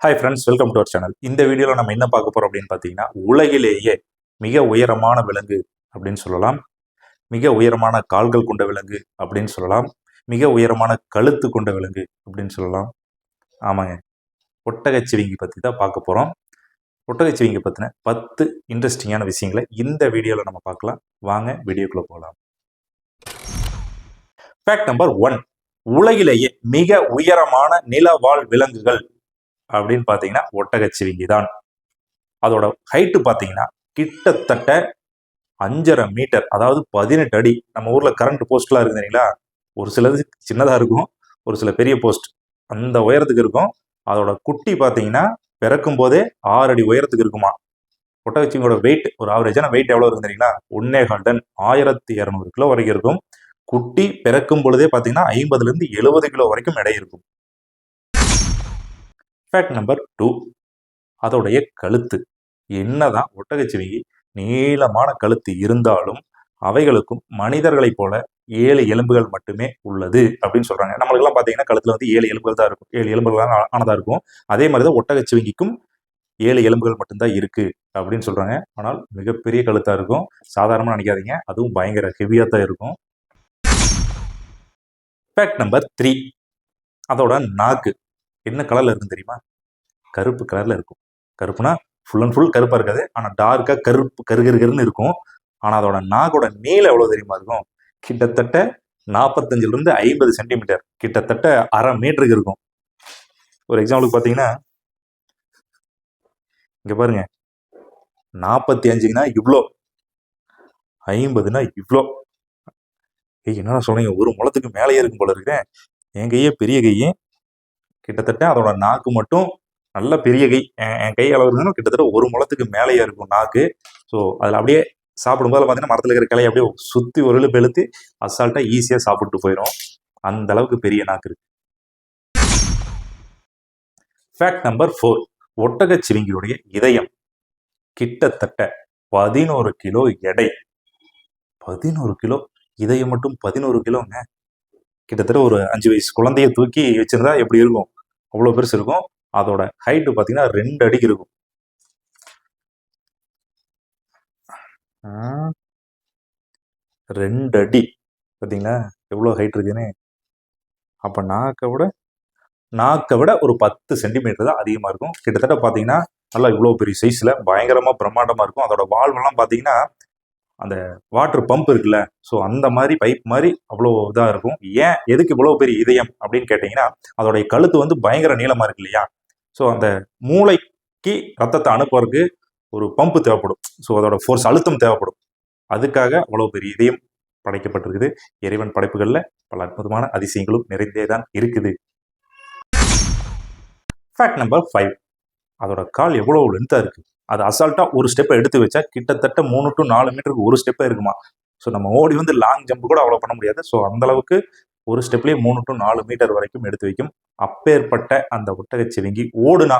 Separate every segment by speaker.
Speaker 1: Hi friends welcome to our channel இந்த வீடியோவில் நம்ம என்ன பார்க்க போகிறோம் அப்படின்னு பார்த்தீங்கன்னா உலகிலேயே மிக உயரமான விலங்கு அப்படின்னு சொல்லலாம். மிக உயரமான கால்கள் கொண்ட விலங்கு அப்படின்னு சொல்லலாம். மிக உயரமான கழுத்து கொண்ட விலங்கு அப்படின்னு சொல்லலாம். ஆமாங்க. ஒட்டகச்சிவிங்கி பற்றி தான் பார்க்க போகிறோம் ஒட்டகச்சிவிங்கி பற்றின பத்து இன்ட்ரெஸ்டிங்கான விஷயங்களை இந்த வீடியோவில் நம்ம பார்க்கலாம். வாங்க வீடியோக்குள்ளே போகலாம் ஃபேக்ட் நம்பர் ஒன் உலகிலேயே மிக உயரமான நிலவாழ் விலங்குகள் அப்படின்னு பார்த்தீங்கன்னா ஒட்டகச்சிவிங்கி தான். அதோட ஹைட்டு பார்த்தீங்கன்னா கிட்டத்தட்ட அஞ்சரை மீட்டர் அதாவது பதினெட்டு அடி. நம்ம ஊரில் கரண்ட் போஸ்ட்லாம் இருக்குது இல்லைங்களா ஒரு சிலது சின்னதாக இருக்கும் ஒரு சில பெரிய போஸ்ட் அந்த உயரத்துக்கு இருக்கும். அதோட குட்டி பார்த்தீங்கன்னா பிறக்கும் போதே ஆறு அடி உயரத்துக்கு இருக்குமா? ஒட்டகச்சிங்கோட வெயிட் ஒரு ஆவரேஜான வெயிட் எவ்வளோ இருக்கும் தெரியுங்களா? ஒன்னே கால் டன் ஆயிரத்தி இரநூறு கிலோ வரைக்கும் இருக்கும். குட்டி பிறக்கும் பொழுதே பார்த்தீங்கன்னா ஐம்பதுலேருந்து எழுபது கிலோ வரைக்கும் எடை இருக்கும். ஃபேக்ட் நம்பர் டூ அதோடைய கழுத்து. என்னதான் ஒட்டகச்சிவிங்கி நீளமான கழுத்து இருந்தாலும் அவைகளுக்கும் மனிதர்களைப் போல ஏழு எலும்புகள் மட்டுமே உள்ளது அப்படின்னு சொல்றாங்க. நம்மளுக்கெல்லாம் பார்த்தீங்கன்னா கழுத்துல வந்து ஏழு எலும்புகள் தான் இருக்கும். ஏழு எலும்புகள் தான் ஆனதா இருக்கும். அதே மாதிரி தான் ஒட்டகச்சிவிங்கிக்கும் ஏழு எலும்புகள் மட்டும்தான் இருக்கு அப்படின்னு சொல்றாங்க. ஆனால் மிகப்பெரிய கழுத்தா இருக்கும். சாதாரணமாக நினைக்காதீங்க. அதுவும் பயங்கர ஹெவியாக தான் இருக்கும். ஃபேக்ட் நம்பர் த்ரீ அதோட நாக்கு. என்ன கலர்ல இருக்கும் தெரியுமா? கருப்பு கலர்ல இருக்கும். கருப்புனா ஃபுல் அண்ட் ஃபுல் கருப்பா இருக்காது. ஆனா டார்க்கா கருப்பு கருகருகருன்னு இருக்கும். ஆனா அதோட நாகோட நீளம் எவ்வளவு தெரியுமா இருக்கும்? கிட்டத்தட்ட நாற்பத்தஞ்சுல இருந்து ஐம்பது சென்டிமீட்டர் கிட்டத்தட்ட அரை மீட்டருக்கு இருக்கும். ஒரு எக்ஸாம்பிளுக்கு பார்த்தீங்கன்னா இங்க பாருங்க. நாற்பத்தி அஞ்சுங்கன்னா இவ்வளோ ஐம்பதுனா இவ்வளோ ஏய் என்னடா சொல்றீங்க? ஒரு முளத்துக்கு மேலேயே இருக்கும் போல இருக்கிறேன் என் கையே பெரிய கையே. கிட்டத்தட்ட அதோட நாக்கு மட்டும் நல்ல பெரிய கை என் கை அளவு இருந்தாலும் கிட்டத்தட்ட ஒரு முளத்துக்கு மேலேயே இருக்கும் நாக்கு. ஸோ அதில் அப்படியே சாப்பிடும்போது பார்த்தீங்கன்னா மரத்தில் இருக்கிற கிளையை அப்படியே சுற்றி ஒரு இழுப்பு இழுத்து அசால்ட்டாக ஈஸியாக சாப்பிட்டு போயிடும் அந்த அளவுக்கு பெரிய நாக்கு இருக்கு. ஃபேக்ட் நம்பர் ஃபோர் ஒட்டகச்சிவிங்கியுடைய இதயம். கிட்டத்தட்ட பதினோரு கிலோ எடை. பதினோரு கிலோ இதயம் மட்டும் பதினோரு கிலோங்க. கிட்டத்தட்ட ஒரு அஞ்சு வயசு குழந்தைய தூக்கி வச்சிருந்தா எப்படி இருக்கும்? அவ்வளோ பெருசு இருக்கும். அதோட ஹைட்டு பார்த்தீங்கன்னா ரெண்டு அடிக்கு இருக்கும். ரெண்டு அடி. பார்த்தீங்களா? எவ்வளோ ஹைட் இருக்குன்னு அப்போ நாக்கை விட நாக்கை விட ஒரு பத்து சென்டிமீட்டர் தான் அதிகமாக இருக்கும். கிட்டத்தட்ட பார்த்தீங்கன்னா நல்லா இவ்வளோ பெரிய சைஸில் பயங்கரமாக பிரம்மாண்டமாக இருக்கும். அதோட வால்வெல்லாம் பார்த்தீங்கன்னா அந்த வாட்டர் பம்ப் இருக்குல்ல ஸோ அந்த மாதிரி பைப் மாதிரி அவ்வளோ இதாக இருக்கும். ஏன் எதுக்கு இவ்வளோ பெரிய இதயம் அப்படின்னு கேட்டிங்கன்னா அதோடைய கழுத்து வந்து பயங்கர நீளமாக இருக்கு இல்லையா? ஸோ அந்த மூளைக்கு ரத்தத்தை அனுப்புறதுக்கு ஒரு பம்பு தேவைப்படும். ஸோ அதோட ஃபோர்ஸ் அழுத்தம் தேவைப்படும். அதுக்காக அவ்வளோ பெரிய இதயம் படைக்கப்பட்டிருக்குது. இறைவன் படைப்புகளில் பல அற்புதமான அதிசயங்களும் நிறைந்தே தான் இருக்குது. ஃபேக்ட் நம்பர் ஃபைவ் அதோட கால் எவ்வளோ லென்த்தாக இருக்குது அது அசால்ட்டாக ஒரு ஸ்டெப்பை எடுத்து வச்சா கிட்டத்தட்ட மூணு டு நாலு மீட்டருக்கு ஒரு ஸ்டெப்பே இருக்குமா? ஸோ நம்ம ஓடி வந்து லாங் ஜம்ப் கூட அவ்வளோ பண்ண முடியாது. ஸோ அந்த அளவுக்கு ஒரு ஸ்டெப்லேயே மூணு டு நாலு மீட்டர் வரைக்கும் எடுத்து வைக்கும். அப்பேற்பட்ட அந்த ஒட்டகச்சிவிங்கி ஓடுனா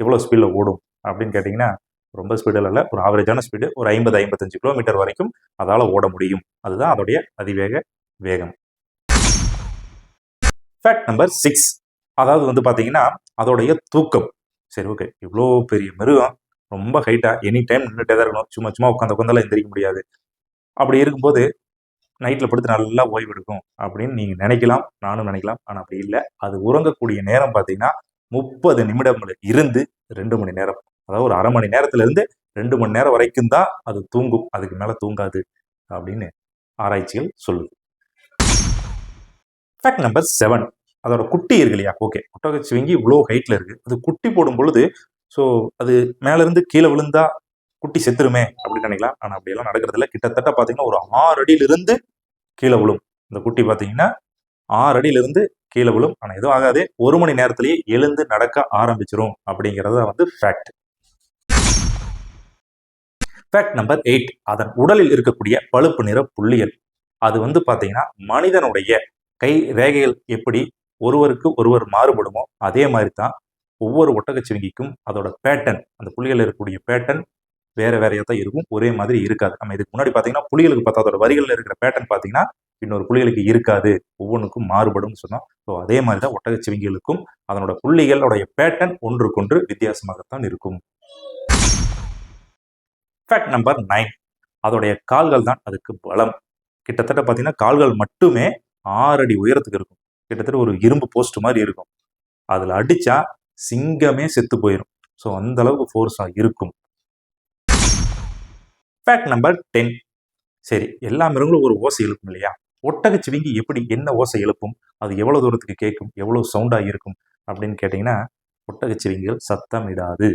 Speaker 1: எவ்வளோ ஸ்பீடில் ஓடும் அப்படின்னு கேட்டிங்கன்னா ரொம்ப ஸ்பீடில் இல்லை. ஒரு ஆவரேஜான ஸ்பீடு ஒரு ஐம்பது ஐம்பத்தஞ்சு கிலோமீட்டர் வரைக்கும் அதால் ஓட முடியும். அதுதான் அதோடைய அதிவேக வேகம். ஃபேக்ட் நம்பர் சிக்ஸ் அதாவது வந்து பார்த்தீங்கன்னா அதோடைய தூக்கம். சரி ஓகே இவ்வளோ பெரிய மிருகம். ரொம்ப ஹைட்டாக எனி டைம் நின்றுட்டே தான் இருக்கணும். சும்மா சும்மா உட்காந்து உட்காந்தாலும் எந்திரிக்க முடியாது. அப்படி இருக்கும்போது நைட்டில் படுத்து நல்லா ஓய்வு எடுக்கும் அப்படின்னு நீங்கள் நினைக்கலாம். நானும் நினைக்கலாம். ஆனால் அப்படி இல்லை. அது உறங்கக்கூடிய நேரம் பார்த்தீங்கன்னா முப்பது நிமிடம் இருந்து ரெண்டு மணி நேரம். அதாவது ஒரு அரை மணி நேரத்துலேருந்து ரெண்டு மணி நேரம் வரைக்கும் தான் அது தூங்கும். அதுக்கு மேலே தூங்காது அப்படின்னு ஆராய்ச்சிகள் சொல்லுது. ஃபேக்ட் நம்பர் செவன் அதோட குட்டி இருக்கு இல்லையா? ஓகே ஒட்டகச்சிவிங்கி இவ்வளோ ஹைட்டில் இருக்குது அது குட்டி போடும் பொழுது ஸோ அது மேலேருந்து கீழே விழுந்தா குட்டி செத்துருமே அப்படின்னு நினைக்கலாம். ஆனால் அப்படியெல்லாம் நடக்கிறதில்ல. கிட்டத்தட்ட பார்த்தீங்கன்னா ஒரு ஆறு அடியிலிருந்து கீழே விழும். இந்த குட்டி பார்த்தீங்கன்னா ஆறு அடியிலிருந்து கீழே விழும். ஆனால் எதுவும் ஆகாது. ஒரு மணி நேரத்திலேயே எழுந்து நடக்க ஆரம்பிச்சிரும் அப்படிங்கிறது வந்து ஃபேக்ட் ஃபேக்ட் நம்பர் எயிட் அதன் உடலில் இருக்கக்கூடிய பழுப்பு நிற புள்ளிகள் அது வந்து பார்த்தீங்கன்னா மனிதனுடைய கை ரேகைகள் எப்படி ஒருவருக்கு ஒருவர் மாறுபடுமோ அதே மாதிரி தான் ஒவ்வொரு ஒட்டகச்சிவிங்கிக்கும் அதோட பேட்டன் அந்த புலிகளில் இருக்கக்கூடிய பேட்டன் வேற வேறையாக தான் இருக்கும். ஒரே மாதிரி இருக்காது. நம்ம இதுக்கு முன்னாடி பார்த்தீங்கன்னா புலிகளுக்கு பார்த்தா அதோட வரிகளில் இருக்கிற பேட்டர்ன் பார்த்தீங்கன்னா இன்னொரு புலிகளுக்கு இருக்காது. ஒவ்வொன்றுக்கும் மாறுபடும் சொன்னோம் ஸோ அதே மாதிரி தான் ஒட்டகச்சிவிங்கிகளுக்கும் அதனோட புள்ளிகளுடைய பேட்டர்ன் ஒன்றுக்கொன்று வித்தியாசமாகத்தான் இருக்கும். ஃபேக்ட் நம்பர் நைன் அதோடைய கால்கள் தான் அதுக்கு பலம். கிட்டத்தட்ட பார்த்தீங்கன்னா கால்கள் மட்டுமே ஆறு அடி உயரத்துக்கு இருக்கும். கிட்டத்தட்ட ஒரு இரும்பு போஸ்ட் மாதிரி இருக்கும். அதில் அடித்தா சிங்கமே செத்து போயிடும் ஸோ அந்த அளவுக்கு ஃபோர்ஸாக இருக்கும். ஃபேக்ட் நம்பர் டென் சரி எல்லா மிருகங்களும் ஒரு ஓசை எழுப்பும் இல்லையா? ஒட்டகச்சிவிங்கி எப்படி என்ன ஓசை எழுப்பும்? அது எவ்வளோ தூரத்துக்கு கேட்கும்? எவ்வளோ சவுண்டாக இருக்கும்? அப்படின்னு கேட்டிங்கன்னா ஒட்டகச்சிவிங்கிகள் சத்தமிடாது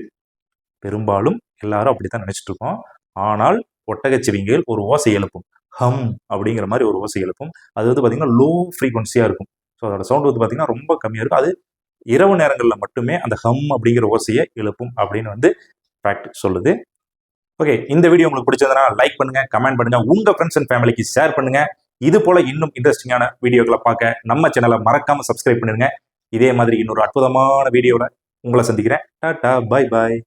Speaker 1: பெரும்பாலும் எல்லாரும் அப்படி தான் இருக்கோம். ஆனால் ஒட்டகச்சிவிங்கிகள் ஒரு ஓசை எழுப்பும். ஹம் அப்படிங்கிற மாதிரி ஒரு ஓசை எழுப்பும். அது வந்து பார்த்தீங்கன்னா லோ ஃப்ரீக்வன்சியாக இருக்கும். ஸோ அதோட சவுண்ட் வந்து பார்த்தீங்கன்னா ரொம்ப கம்மியாக இருக்கும். அது இரவு நேரங்களில் மட்டுமே அந்த ஹம் அப்படிங்கிற ஓசையை எழுப்பும் அப்படின்னு வந்து ஃபேக்ட் சொல்லுது. ஓகே இந்த வீடியோ உங்களுக்கு பிடிச்சதுன்னா லைக் பண்ணுங்க கமெண்ட் பண்ணுங்க உங்க ஃப்ரெண்ட்ஸ் அண்ட் ஃபேமிலிக்கு ஷேர் பண்ணுங்க. இது போல இன்னும் இன்ட்ரெஸ்டிங்கான வீடியோக்களை பார்க்க நம்ம சேனலை மறக்காம சப்ஸ்கிரைப் பண்ணுங்க இதே மாதிரி இன்னொரு அற்புதமான வீடியோவில் உங்களை சந்திக்கிறேன். Tata bye bye